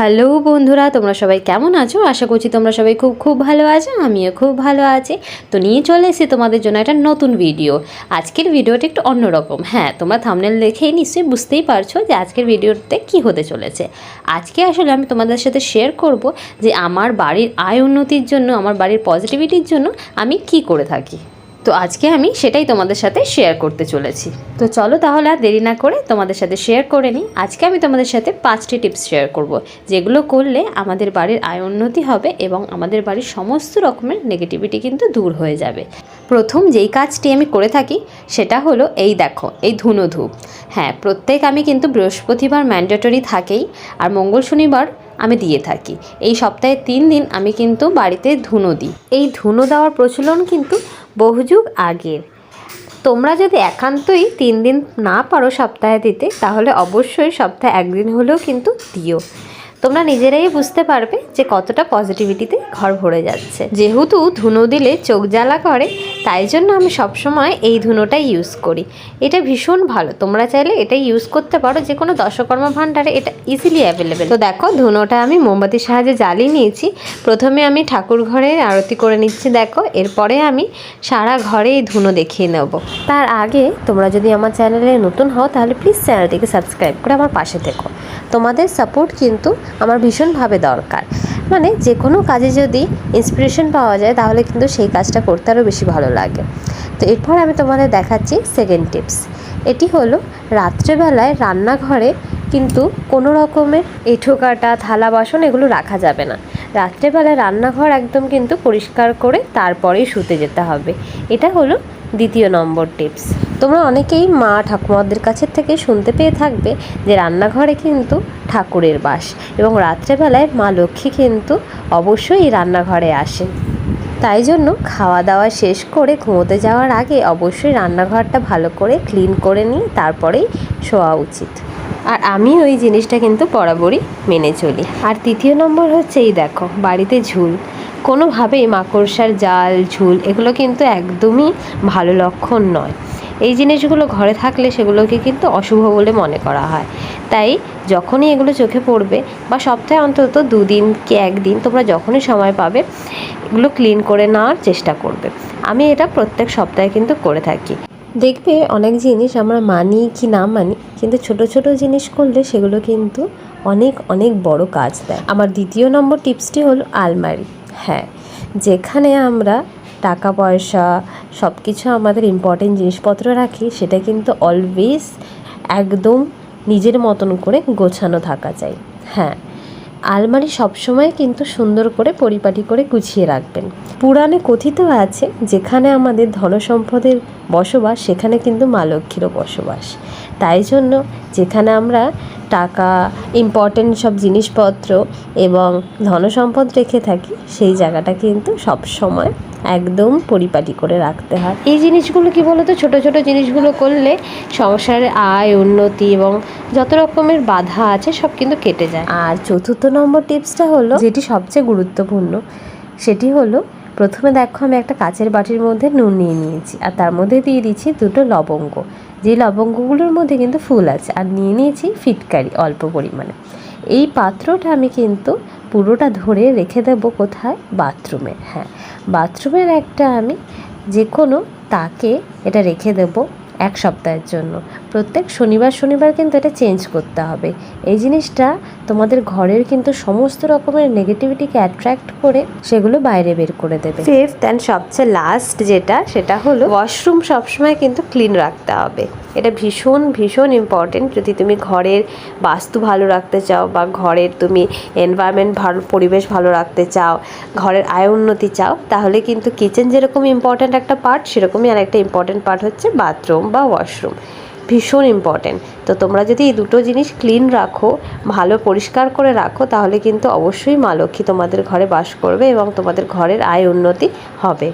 Hello বন্ধুরা, তোমরা সবাই কেমন আছো? আশা করছি তোমরা সবাই খুব খুব ভালো আছো, আমিও খুব ভালো আছি। তো নিয়ে চলে এসেছি তোমাদের জন্য একটা নতুন ভিডিও আজকের ভিডিওটা একটু অন্যরকম। হ্যাঁ তোমরা থামনেল দেখেই নিশ্চয়ই বুঝতেই পারছ যে আজকের ভিডিওতে কি হতে চলেছে। আজকে আসলে আমি তোমাদের সাথে শেয়ার করব যে আমার বাড়ির আয় উন্নতির জন্য, আমার বাড়ির পজিটিভিটির জন্য আমি কি করে থাকি। তো আজকে আমি সেটাই তোমাদের সাথে শেয়ার করতে চলেছি। তো চলো তাহলে আর দেরি না করে তোমাদের সাথে শেয়ার করে নিই। আজকে আমি তোমাদের সাথে পাঁচটি টিপস শেয়ার করব, যেগুলো করলে আমাদের বাড়ির আয় উন্নতি হবে এবং আমাদের বাড়ির সমস্ত রকমের নেগেটিভিটি কিন্তু দূর হয়ে যাবে। প্রথম যেই কাজটি আমি করে থাকি, সেটা হলো এই দেখো, এই ধুনো ধূপ। হ্যাঁ প্রত্যেক আমি কিন্তু বৃহস্পতিবার ম্যান্ডেটরি থাকেই আর মঙ্গল শনিবার আমি দিয়ে থাকি। এই সপ্তাহে তিন দিন আমি কিন্তু বাড়িতে ধুনো দিই। এই ধুনো দেওয়ার প্রচলন কিন্তু বহুযুগ আগের তোমরা যদি একান্তই তিন দিন না পারো সপ্তাহে দিতে, তাহলে অবশ্যই সপ্তাহে একদিন হলেও কিন্তু দিও। তোমরা নিজেরাই বুঝতে পারবে যে কতটা পজিটিভিটিতে ঘর ভরে যাচ্ছে। যেহেতু ধুনো দিলে চোখ জ্বালা করে, তাই জন্য আমি সবসময় এই ধুনোটাই ইউজ করি। এটা ভীষণ ভালো। তোমরা চাইলে এটা ইউজ করতে পারো। যে কোনো দশকর্মা ভাণ্ডারে এটা ইজিলি অ্যাভেলেবেল তো দেখো, ধুনোটা আমি মোমবাতির সাহায্যে জ্বালিয়ে নিয়েছি। প্রথমে আমি ঠাকুর ঘরে আরতি করে নিচ্ছি, দেখো। এরপরে আমি সারা ঘরে এই ধুনো দেখিয়ে নেব। তার আগে তোমরা যদি আমার চ্যানেলে নতুন হও, তাহলে প্লিজ চ্যানেলটিকে সাবস্ক্রাইব করে আমার পাশে থেকো। তোমাদের সাপোর্ট কিন্তু আমার ভীষণভাবে দরকার। মানে যে কোনো কাজে যদি ইন্সপিরেশন পাওয়া যায়, তাহলে কিন্তু সেই কাজটা করতে আরও বেশি ভালো লাগে। তো এরপর আমি তোমাদের দেখাচ্ছি সেকেন্ড টিপস এটি হলো, রাত্রেবেলায় রান্নাঘরে কিন্তু কোনো রকমের এঁঠো কাটা, থালা বাসন এগুলো রাখা যাবে না। রাত্রেবেলায় রান্নাঘর একদম কিন্তু পরিষ্কার করে তারপরেই শুতে যেতে হবে। এটা হলো দ্বিতীয় নম্বর টিপস তোমরা অনেকেই মা ঠাকুমাদের কাছের থেকে শুনতে পেয়ে থাকবে যে রান্নাঘরে কিন্তু ঠাকুরের বাস এবং রাত্রেবেলায় মা লক্ষ্মী কিন্তু অবশ্যই রান্নাঘরে আসেন। তাই জন্য খাওয়া দাওয়া শেষ করে ঘুমোতে যাওয়ার আগে অবশ্যই রান্নাঘরটা ভালো করে ক্লিন করে নিয়ে তারপরেই শোয়া উচিত। আর আমি ওই জিনিসটা কিন্তু বরাবরই মেনে চলি। আর তৃতীয় নম্বর হচ্ছে এই দেখো, বাড়িতে ঝুল। কোনোভাবেই মাকড়সার জাল, ঝুল এগুলো কিন্তু একদমই ভালো লক্ষণ নয়। এই জিনিসগুলো ঘরে থাকলে সেগুলোকে কিন্তু অশুভ বলে মনে করা হয়। তাই যখনই এগুলো চোখে পড়বে বা সপ্তাহে অন্তত দুদিন কি একদিন তোমরা যখনই সময় পাবে, এগুলো ক্লিন করে নেওয়ার চেষ্টা করবে। আমি এটা প্রত্যেক সপ্তাহে কিন্তু করে থাকি। দেখবে অনেক জিনিস আমরা মানি কি না মানি, কিন্তু ছোট ছোট জিনিস করলে সেগুলো কিন্তু অনেক অনেক বড় কাজ দেয়। আমার দ্বিতীয় নম্বর টিপসটি হলো আলমারি। হ্যাঁ যেখানে আমরা টাকা পয়সা সব কিছু আমাদের ইম্পর্টেন্ট জিনিসপত্র রাখি, সেটা কিন্তু অলওয়েজ একদম নিজের মতন করে গোছানো থাকা চাই। হ্যাঁ আলমারি সবসময় কিন্তু সুন্দর করে পরিপাটি করে গুছিয়ে রাখবেন। পুরাণে কথিত আছে, যেখানে আমাদের ধনসম্পদের বসবাস, সেখানে কিন্তু মা লক্ষ্মীরও বসবাস। তাই জন্য যেখানে আমরা টাকা ইম্পর্টেন্ট সব জিনিসপত্র এবং ধনসম্পদ রেখে থাকি, সেই জায়গাটা কিন্তু সব সময় একদম পরিপাটি করে রাখতে হয়। এই জিনিসগুলো কি বলতো? ছোট ছোট জিনিসগুলো করলে সংসারের আয়, উন্নতি এবং যত রকমের বাধা আছে সব কিন্তু কেটে যায়। আর চতুর্থ নম্বর টিপসটা হলো, যেটি সবচেয়ে গুরুত্বপূর্ণ, সেটি হলো প্রথমে দেখো আমি একটা কাচের বাটির মধ্যে নুন নিয়ে নিয়েছি, আর তার মধ্যে দিয়ে দিচ্ছি দুটো লবঙ্গ। যে লবঙ্গগুলোর মধ্যে কিন্তু ফুল আছে, আর নিয়ে নিয়েছি ফিটকারি অল্প পরিমাণে। এই পাত্রটা আমি কিন্তু পুরোটা ধরে রেখে দেবো কোথায়? বাথরুমে হ্যাঁ। বাথরুমের একটা আমি যে কোনো তাকে এটা রেখে দেবো এক সপ্তাহের জন্য। প্রত্যেক শনিবার শনিবার কিন্তু এটা চেঞ্জ করতে হবে। এই জিনিসটা তোমাদের ঘরের কিন্তু সমস্ত রকমের নেগেটিভিটিকে অ্যাট্রাক্ট করে সেগুলো বাইরে বের করে দেবে। ফিফথ অ্যান্ড সবচেয়ে লাস্ট যেটা, সেটা হলো ওয়াশরুম সবসময় কিন্তু ক্লিন রাখতে হবে। এটা ভীষণ ভীষণ ইম্পর্টেন্ট যদি তুমি ঘরের বাস্তু ভালো রাখতে চাও বা ঘরের তুমি এনভায়রনমেন্ট ভালো, পরিবেশ ভালো রাখতে চাও, ঘরের আয় উন্নতি চাও, তাহলে কিন্তু কিচেন যেরকম ইম্পর্ট্যান্ট একটা পার্ট সেরকমই আর একটা ইম্পর্ট্যান্ট পার্ট হচ্ছে বাথরুম বা ওয়াশরুম ভীষণ ইম্পর্ট্যান্ট তো তোমরা যদি এই দুটো জিনিস ক্লিন রাখো, ভালো পরিষ্কার করে রাখো, তাহলে কিন্তু অবশ্যই মা লক্ষ্মী তোমাদের ঘরে বাস করবে এবং তোমাদের ঘরের আয় উন্নতি হবে।